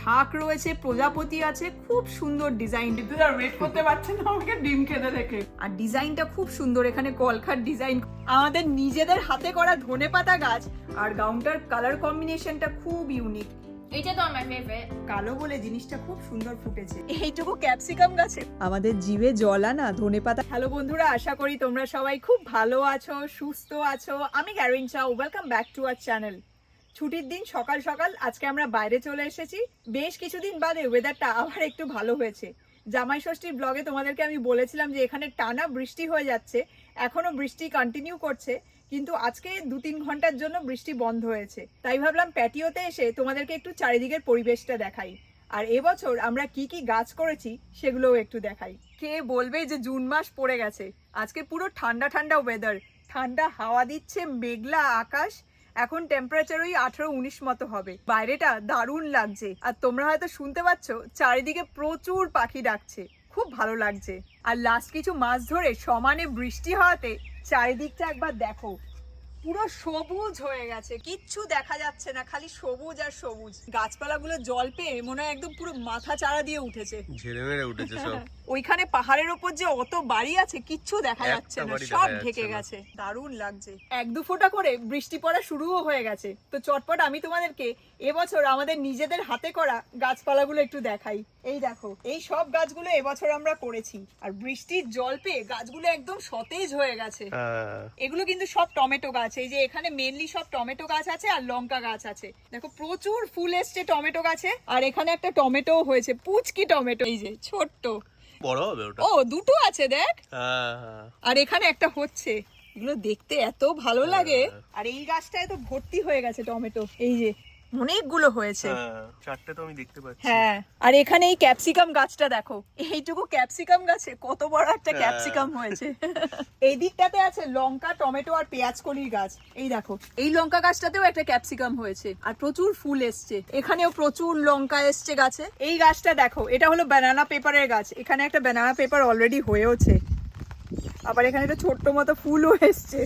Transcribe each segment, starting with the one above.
ঢাক রয়েছে প্রজাপতি আছে খুব সুন্দর ডিজাইন আর ওয়েট করতে পারছেন না আমাকে ডিম খেতে দেখে। আর ডিজাইনটা খুব সুন্দর এখানে কলকার ডিজাইন আমাদের নিজেদের হাতে করা ধনেপাতা গাছ আর গাউনটার কালার কম্বিনেশনটা খুব ইউনিক এইটা তো আমার ফেভারিট কালো বলে জিনিসটা খুব সুন্দর ফুটেছে। এইটুকু ক্যাপসিকাম গাছে। আমাদের জিভে জল আনা ধনেপাতা। হ্যালো বন্ধুরা আশা করি তোমরা সবাই খুব ভালো আছো সুস্থ আছো। আমি গ্যারিন চাও welcome back to our channel ছুটির দিন সকাল সকাল আজকে আমরা বাইরে চলে এসেছি। বেশ কিছুদিন বাদে ওয়েদারটা আবার একটু ভালো হয়েছে। জামাই ষষ্ঠীর ব্লগে তোমাদেরকে আমি বলেছিলাম যে এখানে টানা বৃষ্টি হয়ে যাচ্ছে, এখনও বৃষ্টি কন্টিনিউ করছে, কিন্তু আজকে দু তিন ঘণ্টার জন্য বৃষ্টি বন্ধ হয়েছে। তাই ভাবলাম প্যাটিওতে এসে তোমাদেরকে একটু চারিদিকের পরিবেশটা দেখাই। আর এবছর আমরা কি কি গাছ করেছি সেগুলোও একটু দেখাই। কে বলবে যে জুন মাস পড়ে গেছে? আজকে পুরো ঠান্ডা ঠান্ডা ওয়েদার ঠান্ডা হাওয়া দিচ্ছে, মেঘলা আকাশ এখন টেম্পারেচার ওই আঠারো উনিশ মতো হবে। বাইরেটা দারুণ লাগছে। আর তোমরা হয়তো শুনতে পাচ্ছ, চারিদিকে প্রচুর পাখি ডাকছে। খুব ভালো লাগছে। আর লাস্ট কিছু মাস ধরে সমানে বৃষ্টি হওয়াতে চারিদিকটা একবার দেখো। পুরো সবুজ হয়ে গেছে কিচ্ছু দেখা যাচ্ছে না খালি সবুজ আর সবুজ। গাছপালাগুলো জল পেয়ে মনে হয় একদম পুরো মাথা চারা দিয়ে উঠেছে। ঝেড়ে মেরে উঠেছে সব। ওইখানে পাহাড়ের ওপর যে অত বাড়ি আছে কিচ্ছু দেখা যাচ্ছে না সব ঢেকে গেছে। দারুণ লাগছে। এক দু ফোঁটা করে বৃষ্টি পড়া শুরুও হয়ে গেছে। তো চটপট আমি তোমাদেরকে এবছর আমাদের নিজেদের হাতে করা গাছপালাগুলো একটু দেখাই। এই দেখো এই সব গাছগুলো এবছর আমরা করেছি। আর বৃষ্টির জল পেয়ে গাছগুলো একদম সতেজ হয়ে গেছে। হ্যাঁ। এগুলো কিন্তু সব টমেটো গাছ। এই যে এখানে মেনলি সব টমেটো গাছ আছে আর লঙ্কা গাছ আছে। দেখো প্রচুর ফুল এসছে টমেটো গাছে। আর এখানে একটা টমেটো হয়েছে পুচকি টমেটো। এই যে ছোট্ট। বড় হবে ওটা? ও দুটো আছে দেখ। হ্যাঁ। আর এখানে একটা হচ্ছে। এগুলো দেখতে এত ভালো লাগে। হ্যাঁ। আর এই গাছটায় তো ভর্তি হয়ে গেছে টমেটো। এই যে অনেকগুলো হয়েছে। হ্যাঁ, চারটে তো আমি দেখতে পাচ্ছি। হ্যাঁ আর এখানে এই ক্যাপসিকাম গাছটা দেখো এইটুকু ক্যাপসিকাম গাছে কত বড় একটা হ্যাঁ। ক্যাপসিকাম হয়েছে। এই দিকটাতে আছে লঙ্কা টমেটো আর পেঁয়াজ কলির গাছ। এই দেখো এই লঙ্কা গাছটাতেও একটা ক্যাপসিকাম হয়েছে আর প্রচুর ফুল এসছে। এখানেও প্রচুর লঙ্কা এসছে গাছে। এই গাছটা দেখো এটা হলো ব্যানানা পেপারের গাছ। এখানে একটা ব্যানানা পেপার অলরেডি হয়েওছে। আবার এখানে একটা ছোট্ট মতো ফুলও এসছে।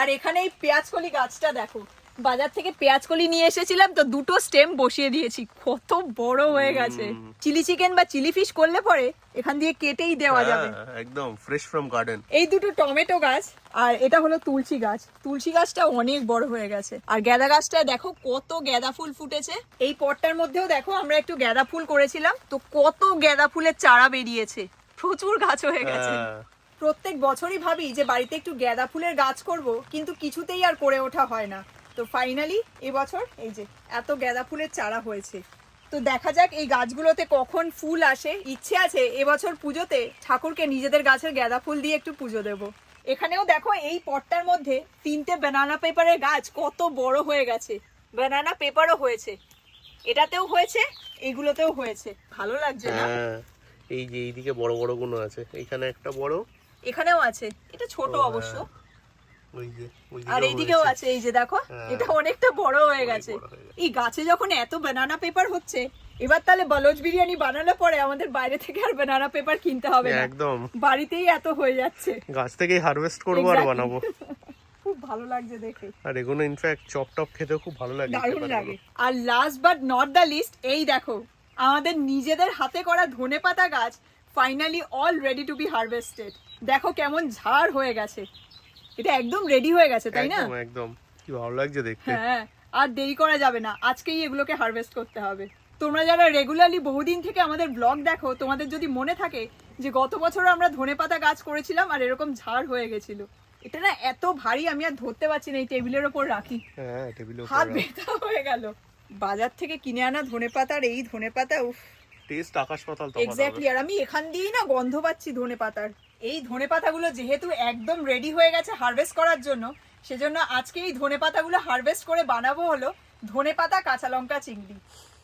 আর এখানে এই পেঁয়াজকলি গাছটা দেখো বাজার থেকে পেঁয়াজ কলি নিয়ে এসেছিলাম তো দুটো স্টেম বসিয়ে দিয়েছি। কত বড় হয়ে গেছে। চিলি চিকেন বা চিলি ফিশ করলে পরে এখান দিয়ে কেটেই দেওয়া যাবে। হ্যাঁ, একদম ফ্রেশ ফ্রম গার্ডেন এই দুটো টমেটো গাছ আর এটা হলো তুলসী গাছ। তুলসী গাছটা অনেক বড় হয়ে গেছে। আর গ্যাদা গাছটা দেখো কত গ্যাদা ফুল ফুটেছে। এই পটটার মধ্যেও দেখো আমরা একটু গ্যাদা ফুল করেছিলাম। তো কত গ্যাদা ফুলের চারা বেরিয়েছে। প্রচুর গাছ হয়ে গেছে। হ্যাঁ। প্রত্যেক বছরই ভাবি যে বাড়িতে একটু গ্যাদা ফুলের গাছ করব কিন্তু কিছুতেই আর করে ওঠা হয় না। তো ফাইনালি এবছর এই যে এত গ্যাদা ফুলের চারা হয়েছে। তো দেখা যাক এই গাছগুলোতে কখন ফুল আসে। ইচ্ছে আছে এবছর পুজোতে ঠাকুরকে নিজেদের গাছের গ্যাদা ফুল দিয়ে একটু পুজো দেব। এখানেও দেখো এই পটটার মধ্যে তিনটে ব্যানানা পেপারের গাছ কত বড় হয়ে গেছে। ব্যানানা পেপারও হয়েছে। এটাতেও হয়েছে এইগুলোতেও হয়েছে। ভালো লাগছে না? হ্যাঁ এই যে এইদিকে বড় বড়গুলো আছে। এখানে একটা বড়। এখানেও আছে। এটা ছোট অবশ্য ওই যে আর এইদিকেও আছে এই যে দেখো হ্যাঁ। এটা অনেকটা বড় হয়ে গেছে। এই গাছে যখন এত বানানা পেপার হচ্ছে এবার তাহলে বলজ বিরিয়ানি বানালে পরে আমাদের বাইরে থেকে আর বানানা পেপার কিনতে হবে না। একদম। বাড়িতেই এত হয়ে যাচ্ছে। গাছ থেকেই হারভেস্ট করব আর বানাবো। খুব ভালো লাগছে দেখে। আর এগুলো ইনফ্যাক্ট চপ টপ খেতেও খুব ভালো লাগে দারুণ লাগে। আর last but not the least এই দেখো আমাদের নিজেদের হাতে করা ধনে পাতা গাছ finally all ready to be harvested দেখো কেমন ঝাড় হয়ে গেছে। এটা একদম রেডি হয়ে গেছে তাই না? একদম কি ভালো লাগছে দেখতে। হ্যাঁ আর দেরি করা যাবে না। আজকেই এগুলোকে হারভেস্ট করতে হবে। তোমরা যারা রেগুলারলি বহুদিন থেকে আমাদের ব্লগ দেখো তোমাদের যদি মনে থাকে যে গত বছর আমরা ধনেপাতা গাছ করেছিলাম আর এরকম ঝাড় হয়ে গেছিল এটা না এত ভারী আমি আর ধরতে পারছি না এই টেবিলের ওপর রাখি। হ্যাঁ হাত ব্যথা হয়ে গেল। বাজার থেকে কিনে আনা ধনেপাতা আর এই ধনেপাতা উফ। টেস্ট আকাশ পাতাল এক্স্যাক্টলি আর আমি এখান দিয়েই না গন্ধ পাচ্ছি ধনে পাতার এই ধনে পাতাগুলো যেহেতু একদম রেডি হয়ে গেছে হারভেস্ট করার জন্য সেজন্য আজকে এই ধনে পাতাগুলো হারভেস্ট করে বানাবো হলো ধনে পাতা কাঁচা লঙ্কা চিংড়ি।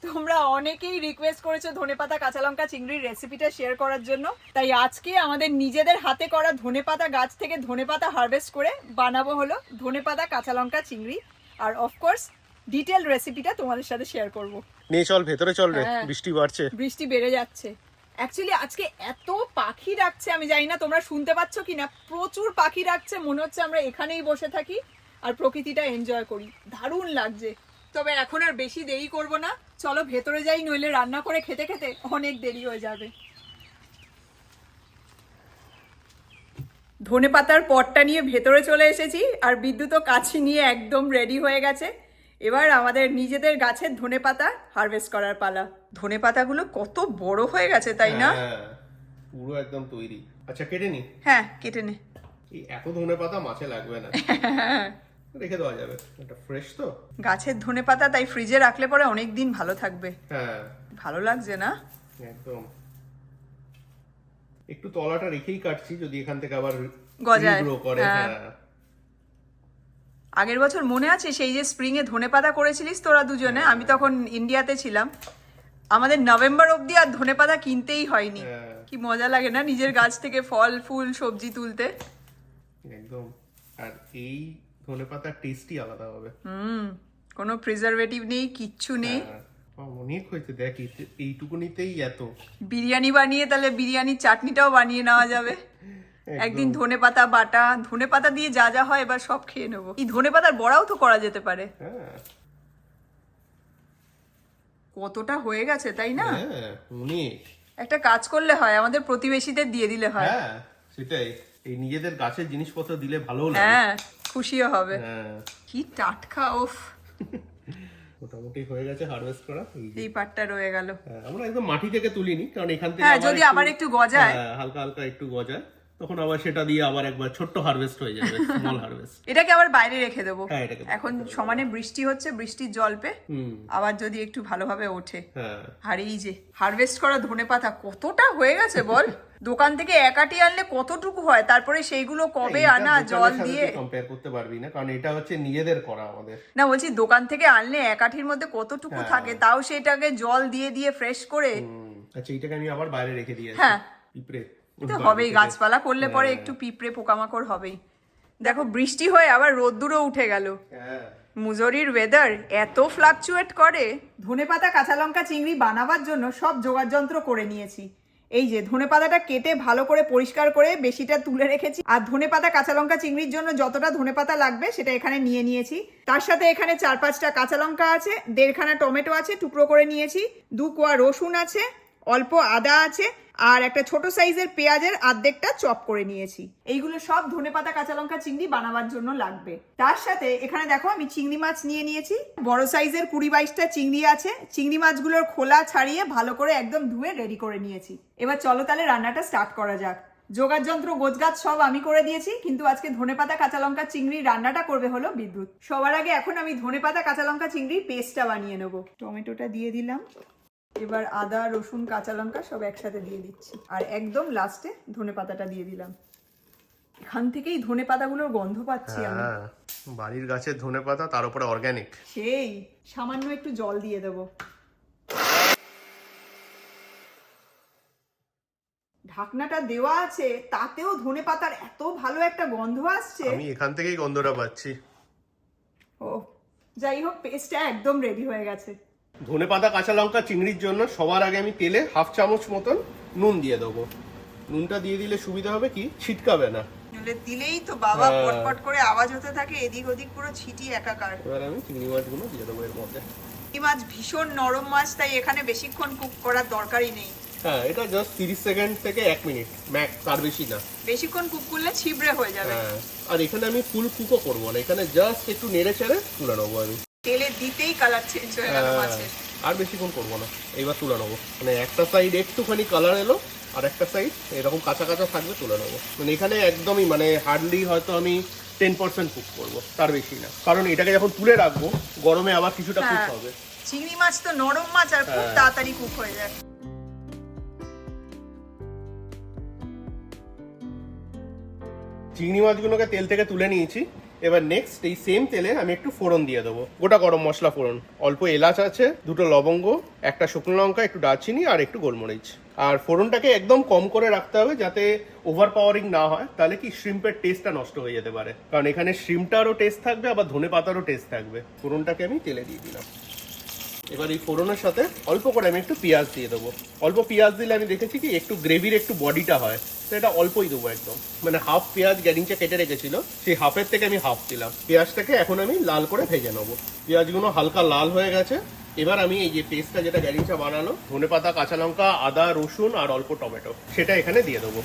তোমরা অনেকেই রিকোয়েস্ট করেছ ধনে পাতা কাঁচা লঙ্কা চিংড়ির রেসিপিটা শেয়ার করার জন্য। তাই আজকে আমাদের নিজেদের হাতে করা ধনে পাতা গাছ থেকে ধনে পাতা হারভেস্ট করে বানাবো হলো ধনে পাতা কাঁচা লঙ্কা চিংড়ি। আর অফকোর্স ডিটেল রেসিপিটা তোমাদের সাথে শেয়ার করব। নিয়ে চল ভেতরে চল রে হ্যাঁ। বৃষ্টি বাড়ছে। বৃষ্টি বেড়ে যাচ্ছে। অ্যাকচুয়ালি আজকে এত পাখি ডাকছে, আমি জানি না তোমরা শুনতে পাচ্ছ কিনা, প্রচুর পাখি ডাকছে, মনে হচ্ছে আমরা এখানেই বসে থাকি আর প্রকৃতিটা এনজয় করি। দারুণ লাগছে। তবে এখন আর বেশি দেরি করব না। চলো ভেতরে যাই, নইলে রান্না করে খেতে খেতে অনেক দেরি হয়ে যাবে। ধনে পাতার পটটা নিয়ে ভেতরে চলে এসেছি, আর বিদ্যুৎও কাছি নিয়ে একদম রেডি হয়ে গেছে। এবার আমাদের নিজেদের গাছের ধনে পাতা হারভেস্ট করার পালা। ধনে পাতাগুলো কত বড় হয়ে গেছে তাই না? হ্যাঁ, পুরো একদম তৈরি। আচ্ছা কেটে নি? হ্যাঁ কেটে নে। এত ধনে পাতা মাছে লাগবে না। রেখে দেওয়া যাবে। এটা ফ্রেশ তো? গাছের ধনে পাতা তাই ফ্রিজে রাখলে পরে অনেক দিন ভালো থাকবে। হ্যাঁ। ভালো লাগছে না? একদম। একটু তলাটা রেখেই কাটছি যদি এখান থেকে আবার গজায়, গ্রো করে হ্যাঁ। হ্যাঁ আগের বছর মনে আছে সেই যে স্প্রিং এ ধনে পাতা করেছিলিস তোরা দুজনে? আমি তখন ইন্ডিয়াতে ছিলাম। আমাদের নভেম্বর অবধি আর ধনে পাতা কিনতেই হয়নি। হ্যাঁ। কি মজা লাগে না নিজের গাছ থেকে ফল ফুল সবজি তুলতে? একদম। আর এই ধনে পাতার টেস্টই আলাদা হবে। হুম কোনো প্রিজারভেটিভ নেই কিচ্ছু নেই। হ্যাঁ। অনেক হয়েছে দেখ এইটুকুনিতেই এত। বিরিয়ানি বানিয়ে তাহলে বিরিয়ানির চাটনিটাও বানিয়ে নেওয়া যাবে। একদিন ধনে পাতা বাটা ধনে পাতা দিয়ে যা যা হয় এবার সব খেয়ে নেব। এই ধনে পাতার বড়াও তো করা যেতে পারে। হ্যাঁ। কতটা হয়ে গেছে তাই না? হ্যাঁ অনেক। একটা কাজ করলে হয় আমাদের প্রতিবেশীদের দিয়ে দিলে হয়। হ্যাঁ সেটাই। এই নিজেদের গাছের জিনিসপত্র দিলে ভালো লাগে। হ্যাঁ খুশিও হবে। হ্যাঁ। কি টাটকা ওফ মোটামুটি হয়ে গেছে হারভেস্ট করা। এই পাটটা রয়ে গেল। আমরা একদম মাটি থেকে তুলিনি কারণ এখান থেকে হ্যাঁ যদি আবার একটু গজায়। হালকা হালকা একটু গজায়। তখন আবার সেটা দিয়ে আবার একবার ছোট্ট হারভেস্ট হয়ে যাবে স্মল হারভেস্ট এটাকে আবার বাইরে রেখে দেবো। হ্যাঁ এটাকে এখন সমানে বৃষ্টি হচ্ছে বৃষ্টির জল পে। আবার যদি একটু ভালোভাবে ওঠে। হ্যাঁ। আর এই যে হারভেস্ট করা ধনে পাতা কতটা হয়ে গেছে বল? দোকান থেকে একাটি আনলে কতটুকু হয়? তারপরে সেইগুলো কবে আনা? জল দিয়ে। কম্পেয়ার করতে পারবি না কারণ এটা হচ্ছে নিজেদের করা আমাদের। না বলছি দোকান থেকে আনলে একাঠির মধ্যে কতটুকু হ্যাঁ। থাকে তাও সেটাকে জল দিয়ে দিয়ে ফ্রেশ করে। আচ্ছা এইটাকে আমি আবার বাইরে রেখে দিয়েছি। হ্যাঁ। পিঁপড়ে তো হবেই গাছপালা করলে পরে একটু পিঁপড়ে পোকামাকড় হবেই। দেখো বৃষ্টি হয়ে আবার রোদ্দুরও উঠে গেল। হ্যাঁ। মুজোরির ওয়েদার এত ফ্লাকচুয়েট করে। ধনে পাতা কাঁচা লঙ্কা চিংড়ি বানাবার জন্য সব জোগাড় যন্ত্র করে নিয়েছি। এই যে ধনে পাতাটা কেটে ভালো করে পরিষ্কার করে বেশিটা তুলে রেখেছি। আর ধনে পাতা কাঁচা লঙ্কা চিংড়ির জন্য যতটা ধনে পাতা লাগবে সেটা এখানে নিয়ে নিয়েছি। তার সাথে এখানে চার পাঁচটা কাঁচা লঙ্কা আছে দেড়খানা টমেটো আছে টুকরো করে নিয়েছি দু কোয়া রসুন আছে অল্প আদা আছে আর একটা ছোট সাইজের পেঁয়াজের আর্ধেকটা চপ করে নিয়েছি। এইগুলো সব ধনেপাতা কাঁচা লঙ্কা চিংড়ি বানাবার জন্য লাগবে। তার সাথে এখানে দেখো আমি চিংড়ি মাছ নিয়ে নিয়েছি। বড় সাইজের কুড়ি বাইশটা চিংড়ি আছে। চিংড়ি মাছগুলোর খোলা ছাড়িয়ে ভালো করে একদম ধুয়ে রেডি করে নিয়েছি। এবার চলো তাহলে রান্নাটা স্টার্ট করা যাক। যোগার যন্ত্র, গোছগাছ সব আমি করে দিয়েছি, কিন্তু আজকে ধনেপাতা কাঁচা লঙ্কা চিংড়ি রান্নাটা করবে হলো বিদ্যুৎ। সবার আগে এখন আমি ধনেপাতা কাঁচা লঙ্কা চিংড়ির পেস্টটা বানিয়ে নেব। টমেটোটা দিয়ে দিলাম। এবার আদা রসুন কাঁচা লঙ্কা সব একসাথে দিয়ে দিচ্ছি। আর একদম লাস্টে ধনে পাতাটা দিয়ে দিলাম। এখান থেকেই ধনে পাতাগুলোর গন্ধ পাচ্ছি আমি। হ্যাঁ বাড়ির গাছের ধনে পাতা তার উপরে অর্গানিক সেই সামান্য একটু জল দিয়ে দেব। ঢাকনাটা দেওয়া আছে তাতেও ধনে পাতার এত ভালো একটা গন্ধ আসছে। আমি এখান থেকেই গন্ধটা পাচ্ছি। ও যাই হোক পেস্টটা একদম রেডি হয়ে গেছে। ধনে পাতা কাঁচা লঙ্কা চিংড়ির জন্য সবার আগে আমি তেলে হাফ চামচ মতন নুন দিয়ে দেবো। নুনটা দিয়ে দিলে সুবিধা হবে কি? ছিটকাবে না। দিলেই তো বাবা হ্যাঁ। পটপট করে আওয়াজ হতে থাকে এদিক ওদিক পুরো ছিটি একাকার। এবার আমি চিংড়ি মাছগুলো দিয়ে দেবো এর মধ্যে। এই মাছ ভীষণ নরম মাছ তাই এখানে বেশিক্ষণ কুক করার দরকারই নেই। হ্যাঁ এটা জাস্ট তিরিশ সেকেন্ড থেকে এক মিনিট ম্যাক্স তার বেশি না। বেশিক্ষণ কুক করলে ছিবড়ে হয়ে যাবে। হ্যাঁ আর এখানে আমি ফুল কুকও করব না এখানে জাস্ট একটু নেড়ে চেড়ে তুলে নেব আমি। তেলে দিতেই কালার চেঞ্জ হয়ে গেল হ্যাঁ, মাছের। আর বেশিক্ষণ করব না এইবার তুলে নেব। মানে একটা সাইড একটুখানি কালার এলো আর একটা সাইড এরকম কাঁচা কাঁচা থাকবে তুলে নেব। মানে এখানে একদমই মানে হার্ডলি হয়তো আমি টেন পার্সেন্ট কুক করব তার বেশি না। কারণ এটাকে যখন তুলে রাখব গরমে আবার কিছুটা কুক হ্যাঁ। হবে। চিংড়ি মাছ তো নরম মাছ আর খুব হ্যাঁ। তাড়াতাড়ি কুক হয়ে যায়। চিংড়ি মাছগুলোকে তেল থেকে তুলে নিয়েছি। এবার নেক্সট এই সেম তেলে আমি একটু ফোড়ন দিয়ে দেবো। গোটা গরম মশলা ফোড়ন। অল্প এলাচ আছে, দুটো লবঙ্গ, একটা শুকনো লঙ্কা, একটু দারচিনি আর একটু গোলমরিচ। আর ফোড়নটাকে একদম কম করে রাখতে হবে যাতে ওভার পাওয়ারিং না হয়, তাহলে কি শ্রিম্পের টেস্টটা নষ্ট হয়ে যেতে পারে। কারণ এখানে শ্রিমটারও টেস্ট থাকবে, আবার ধনে পাতারও টেস্ট থাকবে। ফোড়নটাকে আমি তেলে দিয়ে দিলাম। এবার এই ফোড়নের সাথে অল্প করে আমি একটু পেঁয়াজ দিয়ে দেবো। অল্প পেঁয়াজ দিলে আমি দেখেছি কি, একটু গ্রেভির একটু বডিটা হয় তো এটা অল্পই দেবো একদম। মানে হাফ পেঁয়াজ গ্যারিংটা কেটে রেখেছিল, সেই হাফের থেকে আমি হাফ দিলাম। পেঁয়াজটাকে এখন আমি লাল করে ভেজে নেব। পেঁয়াজগুলো হালকা লাল হয়ে গেছে, এবার আমি এই যে পেস্টটা যেটা গ্যারিংটা বানানো ধনে পাতা, কাঁচা লঙ্কা, আদা, রসুন আর অল্প টমেটো, সেটা এখানে দিয়ে দেবো।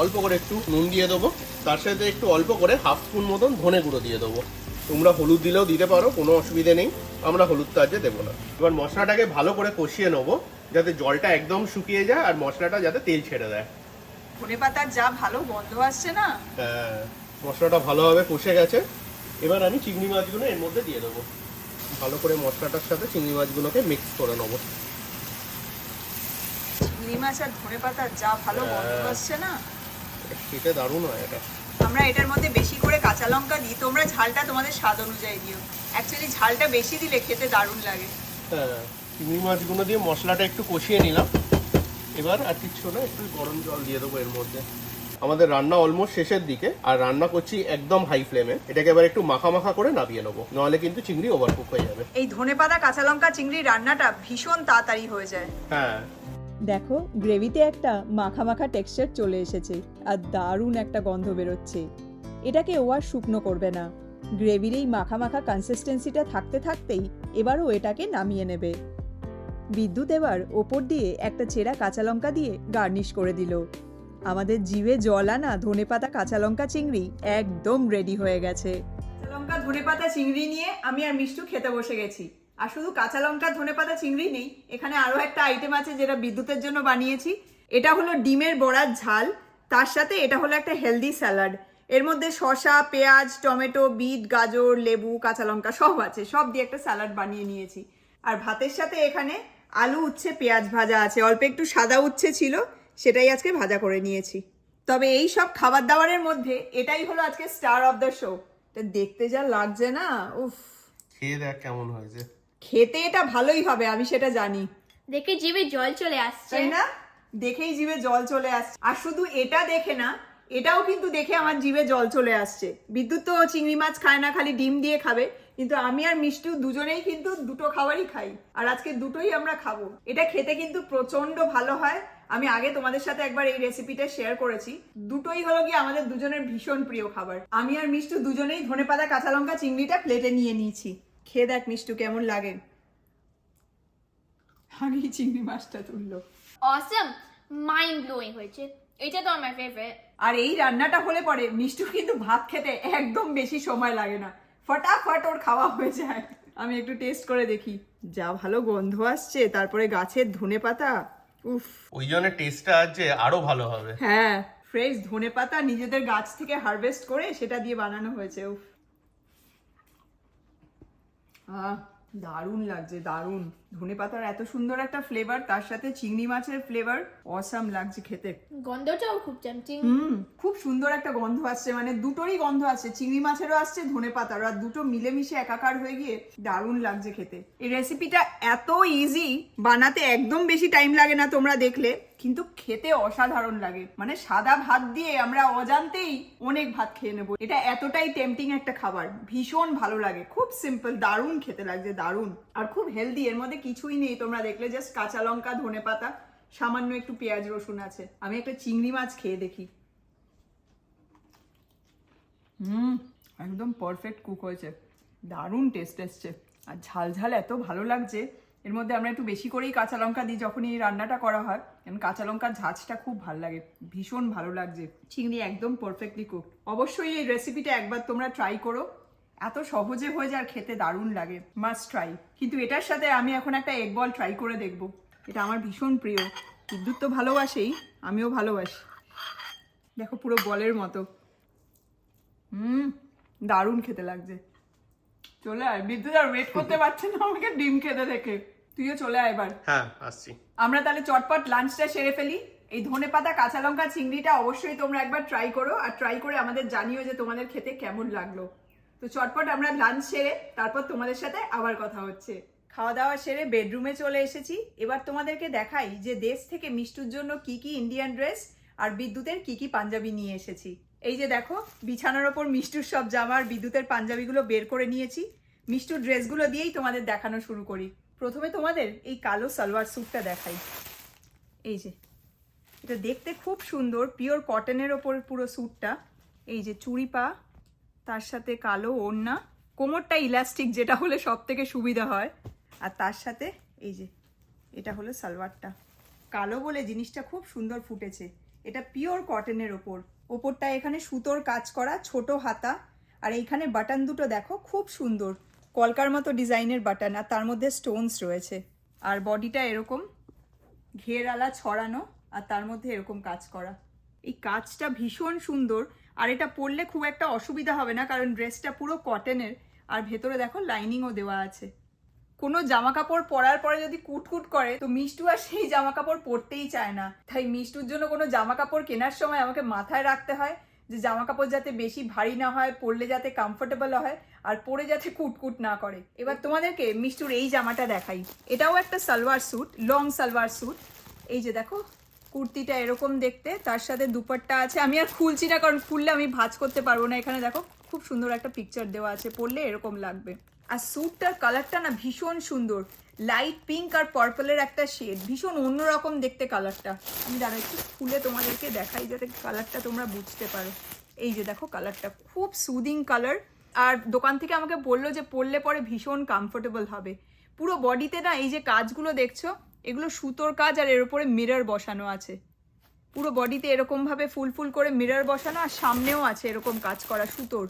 অল্প করে একটু নুন দিয়ে দেবো, তার সাথে একটু অল্প করে হাফ স্পুন মতন ধনে গুঁড়ো দিয়ে দেবো। তোমরা হলুদ দিলেও দিতে পারো কোনো অসুবিধে নেই। আমরা হলুদটা আজকে দেবো না। এবার মশলাটাকে ভালো করে কষিয়ে নেব যাতে জলটা একদম শুকিয়ে যায় আর মশলাটা যাতে তেল ছেড়ে দেয়। ধনে পাতার যা ভালো গন্ধ আসছে না? হ্যাঁ, মশলাটা ভালোভাবে কষে গেছে। এবার আমি চিংড়ি মাছগুলো এর মধ্যে দিয়ে দেবো। ভালো করে মশলাটার সাথে চিংড়ি মাছগুলোকে মিক্স করে নেব। চিংড়ি মাছ আর ধনে পাতার যা ভালো গন্ধ হ্যাঁ। আসছে না? খেতে দারুণ হয় এটা। আমরা এটার মধ্যে বেশি করে কাঁচা লঙ্কা দিই তোমরা ঝালটা তোমাদের স্বাদ অনুযায়ী দিও। অ্যাকচুয়ালি ঝালটা বেশি দিলে খেতে দারুণ লাগে। হ্যাঁ চিংড়ি মাছগুলো দিয়ে মশলাটা একটু কষিয়ে নিলাম। এবার আর কিচ্ছু না একটু গরম জল দিয়ে দেবো এর মধ্যে। আমাদের রান্না অলমোস্ট শেষের দিকে আর রান্না করছি একদম হাই ফ্লেমে এটাকে এবার একটু মাখা মাখা করে নামিয়ে নেব নাহলে কিন্তু চিংড়ি ওভারকুক হয়ে যাবে। এই ধনে পাতা কাঁচা লঙ্কা চিংড়ির রান্নাটা ভীষণ তাড়াতাড়ি হয়ে যায়। হ্যাঁ। দেখো গ্রেভিতে একটা মাখা মাখা টেক্সচার চলে এসেছে। আর দারুণ একটা গন্ধ বেরোচ্ছে। এটাকে ও আর শুকনো করবে না। গ্রেভির এই মাখা মাখা কনসিস্টেন্সিটা থাকতে থাকতেই এবারও এটাকে নামিয়ে নেবে। বিদ্যুৎ এবার ওপর দিয়ে একটা ছেঁড়া কাঁচা লঙ্কা দিয়ে গার্নিশ করে দিল। আমাদের জিভে জল আনা ধনে পাতা কাঁচা লঙ্কা চিংড়ি একদম রেডি হয়ে গেছে। কাঁচা লঙ্কা ধনে পাতা চিংড়ি নিয়ে আমি আর মিষ্টু খেতে বসে গেছি। আর শুধু কাঁচা লঙ্কা ধনে পাতা চিংড়ি নেই, এখানে আরও একটা আইটেম আছে যেটা বিদ্যুতের জন্য বানিয়েছি। এটা হলো ডিমের বড়ার ঝাল। তার সাথে এটা হলো একটা হেলদি স্যালাড এর মধ্যে শসা পেঁয়াজ টমেটো বিট গাজর লেবু কাঁচা লঙ্কা সব আছে সব দিয়ে একটা স্যালাড বানিয়ে নিয়েছি। আর ভাতের সাথে এখানে আলু উচ্ছে পেঁয়াজ ভাজা আছে। অল্প একটু সাদা উচ্ছে ছিল সেটাই আজকে ভাজা করে নিয়েছি। তবে এই সব খাবার দাবারের মধ্যে এটাই হলো আজকে স্টার অফ দ্য শো এটা দেখতে যা লাগছে না উফ। খেয়ে দেখ কেমন হয়েছে। খেতে এটা ভালোই হবে আমি সেটা জানি। দেখে জিভে জল চলে আসছে। তাই না? দেখেই জিভে জল চলে আসছে। আর শুধু এটা দেখে না, এটাও কিন্তু দেখে আমার জিভে জল চলে আসছে। বিদ্যুৎ তো চিংড়ি মাছ খায় না, খালি ডিম দিয়ে খাবে, কিন্তু আমি আর মিষ্টু দুজনেই কিন্তু দুটো খাবারই খাই, আর আজকে দুটোই আমরা খাব। এটা খেতে কিন্তু প্রচণ্ড ভালো হয়। আমি আগে তোমাদের সাথে একবার এই রেসিপিটা শেয়ার করেছি। দুটোই হলো কি আমাদের দুজনের ভীষণ প্রিয় খাবার। আমি আর মিষ্টু দুজনেই ধনেপাতা কাঁচা লঙ্কা চিংড়িটা প্লেটে নিয়ে নিয়েছি। খেয়ে দেখ মিষ্টু কেমন লাগে। আগেই চিংড়ি মাছটা তুললো। অসম মাইন্ড ব্লোয়িং হয়েছে। এটা তো আমার ফেভারিট আর এই রান্নাটা হলে পরে মিষ্টু কিন্তু ভাত খেতে একদম বেশি সময় লাগে না। ফটাফট ওর খাওয়া হয়ে যায়। আমি একটু টেস্ট করে দেখি। যা ভালো গন্ধ আসছে তারপরে গাছের ধনে পাতা। উফ। ওই জন্য টেস্টটা আছে আরও ভালো হবে। হ্যাঁ ফ্রেশ ধনে পাতা নিজেদের গাছ থেকে হারভেস্ট করে সেটা দিয়ে বানানো হয়েছে উফ। আহ দারুণ লাগছে দারুণ। ধনে পাতার এত সুন্দর একটা ফ্লেভার তার সাথে চিংড়ি মাছের ফ্লেভার অসাম লাগছে খেতে। গন্ধটাও খুব টেম্পটিং হুম খুব সুন্দর একটা গন্ধ আসছে মানে দুটোরই গন্ধ আসছে চিংড়ি মাছেরও আসছে ধনে পাতার আর দুটো মিলেমিশে একাকার হয়ে গিয়ে দারুণ লাগছে খেতে। এই রেসিপিটা এত ইজি বানাতে একদম বেশি টাইম লাগে না তোমরা দেখলে কিন্তু খেতে অসাধারণ লাগে। মানে সাদা ভাত দিয়ে আমরা অজান্তেই অনেক ভাত খেয়ে নেব। এটা এতটাই টেম্পটিং একটা খাবার ভীষণ ভালো লাগে খুব সিম্পল দারুণ খেতে লাগছে দারুণ। আর খুব হেলদি এর মধ্যে কিছুই নেই তোমরা দেখলে জাস্ট কাঁচা লঙ্কা ধনে পাতা সামান্য একটু পেঁয়াজ রসুন আছে। আমি একটা চিংড়ি মাছ খেয়ে দেখি। হুম একদম পারফেক্ট কুক হয়েছে। দারুণ টেস্ট এসছে। আর ঝাল ঝাল এত ভালো লাগছে। এর মধ্যে আমরা একটু বেশি করেই কাঁচা লঙ্কা দিই যখনই এই রান্নাটা করা হয়। কারণ কাঁচা লঙ্কার ঝাঁঝটা খুব ভালো লাগে। ভীষণ ভালো লাগছে। চিংড়ি একদম পারফেক্টলি কুক অবশ্যই এই রেসিপিটা একবার তোমরা ট্রাই করো। এত সহজে হয়ে যায় আর খেতে দারুণ লাগে মাস্ট ট্রাই কিন্তু এটার সাথে আমি এখন একটা এগ বল ট্রাই করে দেখব। এটা আমার ভীষণ প্রিয়। বিদ্যুৎ তো ভালোবাসেই আমিও ভালোবাসি। দেখো পুরো বলের মতো। হুম দারুণ খেতে লাগছে। চলে আয়। বিদ্যুৎ আর ওয়েট করতে পারছে না আমাকে ডিম খেতে দেখে। তুইও চলে আয় এবার। হ্যাঁ আসছি। আমরা তাহলে চটপট লাঞ্চটা সেরে ফেলি। এই ধনে পাতা কাঁচা লঙ্কা চিংড়িটা অবশ্যই তোমরা একবার ট্রাই করো। আর ট্রাই করে আমাদের জানিও যে তোমাদের খেতে কেমন লাগল। তো চটপট আমরা লাঞ্চ সেরে তারপর তোমাদের সাথে আবার কথা হচ্ছে। খাওয়া দাওয়া সেরে বেডরুমে চলে এসেছি। এবার তোমাদেরকে দেখাই যে দেশ থেকে মিষ্টুর জন্য কি কি ইন্ডিয়ান ড্রেস আর বিদ্যুতের কি কি পাঞ্জাবি নিয়ে এসেছি। এই যে দেখো, বিছানার ওপর মিষ্টুর সব জামা আর বিদ্যুতের পাঞ্জাবিগুলো বের করে নিয়েছি। মিষ্টুর ড্রেসগুলো দিয়েই তোমাদের দেখানো শুরু করি। প্রথমে তোমাদের এই কালো সালোয়ার স্যুটটা দেখাই। এই যে, এটা দেখতে খুব সুন্দর পিওর কটনের ওপর পুরো স্যুটটা এই যে চুড়ি পা তার সাথে কালো ওড়না, কোমরটা ইলাস্টিক, যেটা হলে সব থেকে সুবিধা হয়। আর তার সাথে এই যে, এটা হলো সালোয়ারটা। কালো বলে জিনিসটা খুব সুন্দর ফুটেছে। এটা পিওর কটনের ওপর। ওপরটা এখানে সুতোর কাজ করা, ছোট হাতা। আর এইখানে বাটন দুটো দেখো, খুব সুন্দর। কলকার মতো ডিজাইনের বাটন আর তার মধ্যে স্টোনস রয়েছে। আর বডিটা এরকম ঘেরালা ছড়ানো, আর তার মধ্যে এরকম কাজ করা। এই কাজটা ভীষণ সুন্দর। আর এটা পরলে খুব একটা অসুবিধা হবে না, কারণ ড্রেসটা পুরো কটনের আর ভেতরে দেখো লাইনিংও দেওয়া আছে। কোনো জামা কাপড় পরার পরে যদি কুটকুট করে, তো মিষ্টু আর সেই জামা কাপড় পরতেই চায় না। তাই মিষ্টুর জন্য কোনো জামা কাপড় কেনার সময় আমাকে মাথায় রাখতে হয় যে জামা কাপড় যাতে বেশি ভারী না হয়, পরলে যাতে কমফোর্টেবল হয়, আর পরে যাতে কুটকুট না করে। এবার তোমাদেরকে মিষ্টুর এই জামাটা দেখাই। এটাও একটা salwar suit long salwar suit এই যে দেখো কুর্তিটা এরকম দেখতে, তার সাথে দুপাট্টা আছে। আমি আর খুলছি না, কারণ খুললে আমি ভাজ করতে পারব না। এখানে দেখো, খুব সুন্দর একটা পিকচার দেওয়া আছে, পরলে এরকম লাগবে। আর স্যুটটার কালারটা না ভীষণ সুন্দর। লাইট পিঙ্ক আর পার্পলের একটা শেড ভীষণ অন্যরকম দেখতে কালারটা আমি দাঁড়া একটু খুলে তোমাদেরকে দেখাই, যাতে কালারটা তোমরা বুঝতে পারো। এই যে দেখো কালারটা খুব সুদিং কালার আর দোকান থেকে আমাকে বলল যে পরলে পরে ভীষণ কমফোর্টেবল হবে। পুরো বডিতে না এই যে কাজগুলো দেখছ এগুলো সুতোর কাজ আর এর উপরে মিরর বসানো আছে। পুরো বডিতে এরকম ভাবে ফুল ফুল করে মিরর বসানো আর সামনেও আছে এরকম কাজ করা সুতোর।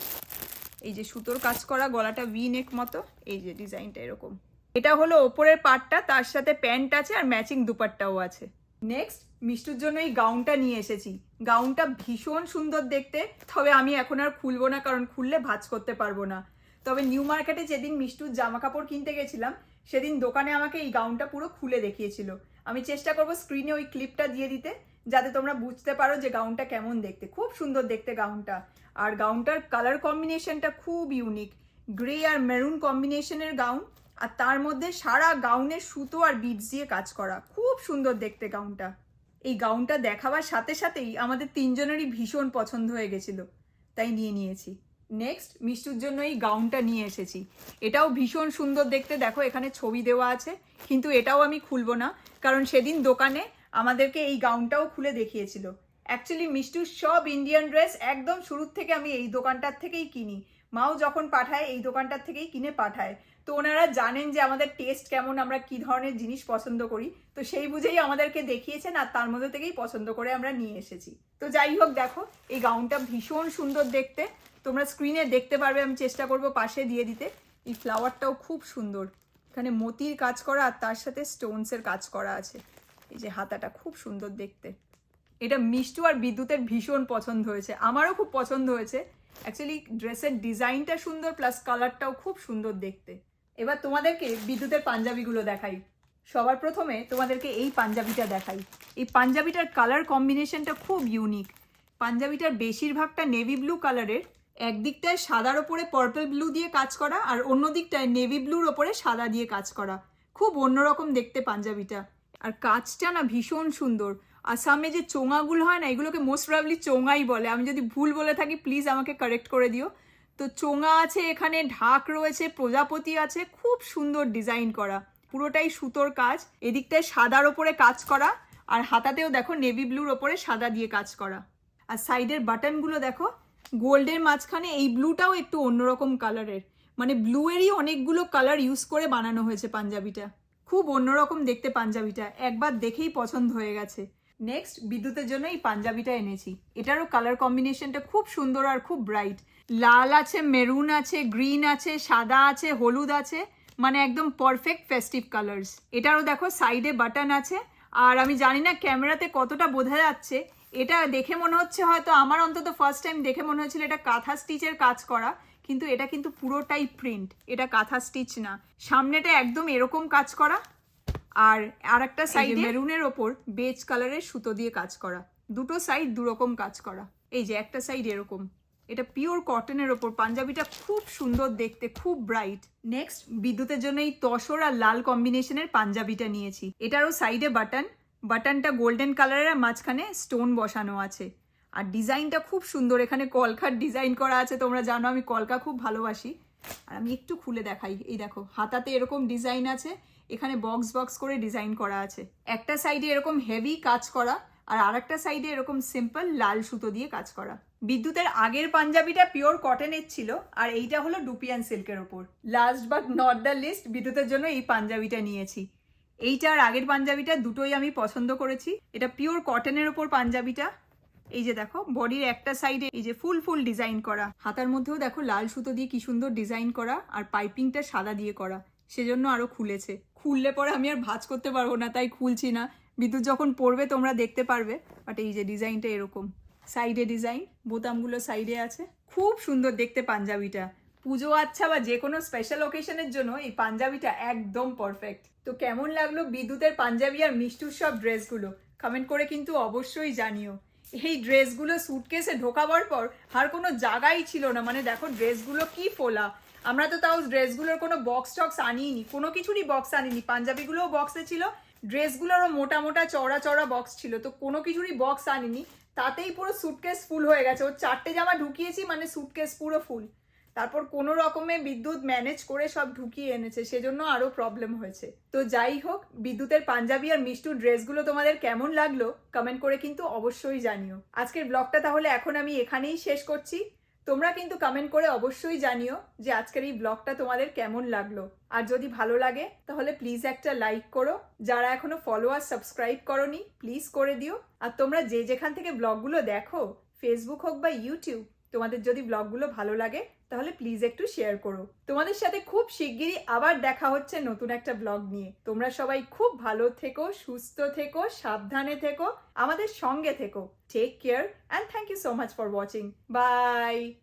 এই যে সুতোর কাজ করা গলাটা ভি নেক মতো, এই যে ডিজাইনটা এরকম। এটা হলো ওপরের পার্টটা তার সাথে প্যান্ট আছে আর ম্যাচিং দুপাট্টাও আছে। নেক্সট মিষ্টুর জন্য এই গাউনটা নিয়ে এসেছি। গাউনটা ভীষণ সুন্দর দেখতে, তবে আমি এখন আর খুলবো না কারণ খুললে ভাজ করতে পারব না। তবে নিউ মার্কেটে যেদিন মিষ্টুর জামা কাপড় কিনতে গেছিলাম সেদিন দোকানে আমাকে এই গাউনটা পুরো খুলে দেখিয়েছিল। আমি চেষ্টা করব স্ক্রিনে ওই ক্লিপটা দিয়ে দিতে, যাতে তোমরা বুঝতে পারো যে গাউনটা কেমন দেখতে। খুব সুন্দর দেখতে গাউনটা। আর গাউনটার কালার কম্বিনেশনটা খুব ইউনিক গ্রে আর মেরুন কম্বিনেশনের গাউন আর তার মধ্যে সারা গাউনের সুতো আর বিটস দিয়ে কাজ করা। খুব সুন্দর দেখতে গাউনটা। এই গাউনটা দেখাবার সাথে সাথেই আমাদের তিনজনেরই ভীষণ পছন্দ হয়ে গেছিল। তাই নিয়ে নিয়েছি। নেক্সট মিষ্টুর জন্য এই গাউনটা নিয়ে এসেছি। এটাও ভীষণ সুন্দর দেখতে। দেখো, এখানে ছবি দেওয়া আছে। কিন্তু এটাও আমি খুলবো না, কারণ সেদিন দোকানে আমাদেরকে এই গাউনটাও খুলে দেখিয়েছিল। অ্যাকচুয়ালি মিষ্টুর সব ইন্ডিয়ান ড্রেস একদম শুরুর থেকে আমি এই দোকানটার থেকেই কিনি। মাও যখন পাঠায়, এই দোকানটার থেকেই কিনে পাঠায়। তো ওনারা জানেন যে আমাদের টেস্ট কেমন, আমরা কি ধরনের জিনিস পছন্দ করি। তো সেই বুঝেই আমাদেরকে দেখিয়েছেন আর তার মধ্যে থেকেই পছন্দ করে আমরা নিয়ে এসেছি। তো যাই হোক, দেখো, এই গাউনটা ভীষণ সুন্দর দেখতে। তোমরা স্ক্রিনে দেখতে পারবে, আমি চেষ্টা করব পাশে দিয়ে দিতে। এই ফ্লাওয়ারটাও খুব সুন্দর। এখানে মতির কাজ করা আর তার সাথে স্টোনসের কাজ করা আছে। এই যে হাতাটা খুব সুন্দর দেখতে। এটা মিষ্টু আর বিদ্যুতের ভীষণ পছন্দ হয়েছে। আমারও খুব পছন্দ হয়েছে। অ্যাকচুয়ালি ড্রেসের ডিজাইনটা সুন্দর প্লাস কালারটাও খুব সুন্দর দেখতে। এবার তোমাদেরকে বিদ্যুতের পাঞ্জাবিগুলো দেখাই। সবার প্রথমে তোমাদেরকে এই পাঞ্জাবিটা দেখাই। এই পাঞ্জাবিটার কালার কম্বিনেশনটা খুব ইউনিক পাঞ্জাবিটার বেশিরভাগটা নেভি ব্লু কালারের একদিকটায় সাদার ওপরে পার্পল ব্লু দিয়ে কাজ করা আর অন্য দিকটায় নেভি ব্লুর ওপরে সাদা দিয়ে কাজ করা। খুব অন্যরকম দেখতে পাঞ্জাবিটা। আর কাজটা না ভীষণ সুন্দর। আসামে যে চোঙাগুলো হয় না, এগুলোকে মোস্ট প্রবলি চোঙাই বলে। আমি যদি ভুল বলে থাকি প্লিজ আমাকে কারেক্ট করে দিও। তো চোঙা আছে এখানে, ঢাক রয়েছে, প্রজাপতি আছে, খুব সুন্দর ডিজাইন করা। পুরোটাই সুতোর কাজ, এদিকটায় সাদার ওপরে কাজ করা, আর হাতাতেও দেখো নেভি ব্লুর ওপরে সাদা দিয়ে কাজ করা। আর সাইডের বাটনগুলো দেখো গোল্ডের মাঝখানে এই ব্লুটাও একটু অন্যরকম কালারের মানে ব্লুয়েরই অনেকগুলো কালার ইউজ করে বানানো হয়েছে পাঞ্জাবিটা। খুব অন্যরকম দেখতে পাঞ্জাবিটা, একবার দেখেই পছন্দ হয়ে গেছে। নেক্সট বিদ্যুতের জন্য এই পাঞ্জাবিটা এনেছি। এটারও কালার কম্বিনেশনটা খুব সুন্দর আর খুব ব্রাইট লাল আছে মেরুন আছে গ্রিন আছে সাদা আছে হলুদ আছে মানে একদম পারফেক্ট ফেস্টিভ কালার্স এটারও দেখো সাইডে বাটন আছে আর আমি জানি না ক্যামেরাতে কতটা বোঝা যাচ্ছে। এটা দেখে মনে হচ্ছে হয়তো আমার অন্তত ফার্স্ট টাইম দেখে মনে হচ্ছিল এটা কাঁথা স্টিচের কাজ করা কিন্তু এটা কিন্তু পুরোটাই প্রিন্ট এটা কাঁথা স্টিচ না। সামনেটা একদম এরকম কাজ করা আর আর একটা সাইড মেরুনের ওপর বেজ কালারের সুতো দিয়ে কাজ করা। দুটো সাইড দুরকম কাজ করা। এই যে একটা সাইড এরকম। এটা পিওর কটনের ওপর। পাঞ্জাবিটা খুব সুন্দর দেখতে, খুব ব্রাইট নেক্সট বিদ্যুতের জন্য এই তসর আর লাল কম্বিনেশনের পাঞ্জাবিটা নিয়েছি। এটারও সাইডে বাটন বাটনটা গোল্ডেন কালারের আর মাঝখানে স্টোন বসানো আছে। আর ডিজাইনটা খুব সুন্দর। এখানে কলকার ডিজাইন করা আছে, তোমরা জানো, আমি কলকা খুব ভালোবাসি। আর আমি একটু খুলে দেখাই। এই দেখো, হাতাতে এরকম ডিজাইন আছে। এখানে বক্স বক্স করে ডিজাইন করা আছে। একটা সাইডে এরকম হেভি কাজ করা। আর আরেকটা সাইডে এরকম সিম্পল লাল সুতো দিয়ে কাজ করা। বিদ্যুতের আগের পাঞ্জাবিটা পিওর কটনের ছিল, আর এইটা হলো ডুপিয়ান সিল্কের ওপর। Last but not the least বিদ্যুতের জন্য এই পাঞ্জাবিটা নিয়েছি। এইটা আর আগের পাঞ্জাবিটা দুটোই আমি পছন্দ করেছি। এটা পিওর কটনের ওপর পাঞ্জাবিটা। এই যে দেখো, বডির একটা সাইডে এই যে ফুল ফুল ডিজাইন করা। হাতার মধ্যেও দেখো লাল সুতো দিয়ে কি সুন্দর ডিজাইন করা, আর পাইপিংটা সাদা দিয়ে করা। সেজন্য আরও খুলেছে। খুললে পরে আমি আর ভাজ করতে পারব না, তাই খুলছি না। বিদ্যুৎ যখন পড়বে, তোমরা দেখতে পারবে। বাট এই যে ডিজাইনটা এরকম। সাইডে ডিজাইন, বোতামগুলো সাইডে আছে। খুব সুন্দর দেখতে পাঞ্জাবিটা। পুজো আচ্ছা বা যে কোনো স্পেশাল ওকেশনের জন্য এই পাঞ্জাবিটা একদম পারফেক্ট তো কেমন লাগল বিদ্যুতের পাঞ্জাবি আর মিষ্টুর সব ড্রেসগুলো? কমেন্ট করে কিন্তু অবশ্যই জানিও। এই ড্রেসগুলো সুটকেসে ঢোকাবার পর আর কোনো জায়গাই ছিল না। মানে দেখো ড্রেসগুলো কি ফোলা। আমরা তো তাও ড্রেসগুলোর কোনো বক্স টক্স আনিনি কোনো কিছুরই বক্স আনিনি পাঞ্জাবিগুলোও বক্সে ছিল। ড্রেসগুলোরও মোটা মোটা চওড়া চওড়া বক্স ছিল, তো কোনো কিছুরই বক্স আনিনি। তাতেই পুরো সুটকেস ফুল হয়ে গেছে। ওর চারটে জামা ঢুকিয়েছি মানে সুটকেস পুরো ফুল তারপর কোনো রকমে বিদ্যুৎ ম্যানেজ করে সব ঢুকিয়ে এনেছে, সেজন্য আরও প্রবলেম হয়েছে। তো যাই হোক, বিদ্যুতের পাঞ্জাবি আর মিষ্টুর ড্রেসগুলো তোমাদের কেমন লাগল কমেন্ট করে কিন্তু অবশ্যই জানিও। আজকের ব্লগটা তাহলে এখন আমি এখানেই শেষ করছি। তোমরা কিন্তু কমেন্ট করে অবশ্যই জানিও যে আজকের এই ব্লগটা তোমাদের কেমন লাগল। আর যদি ভালো লাগে, তাহলে প্লিজ একটা লাইক করো। যারা এখনও ফলো আর সাবস্ক্রাইব করনি প্লিজ করে দিও। আর তোমরা যে যেখান থেকে ব্লগগুলো দেখো ফেসবুক হোক বা ইউটিউব তোমাদের যদি ব্লগগুলো ভালো লাগে, তাহলে প্লিজ একটু শেয়ার করো। তোমাদের সাথে খুব শিগগিরই আবার দেখা হচ্ছে নতুন একটা ব্লগ নিয়ে। তোমরা সবাই খুব ভালো থেকো, সুস্থ থেকো, সাবধানে থেকো, আমাদের সঙ্গে থেকো। Take care and thank you so much for watching bye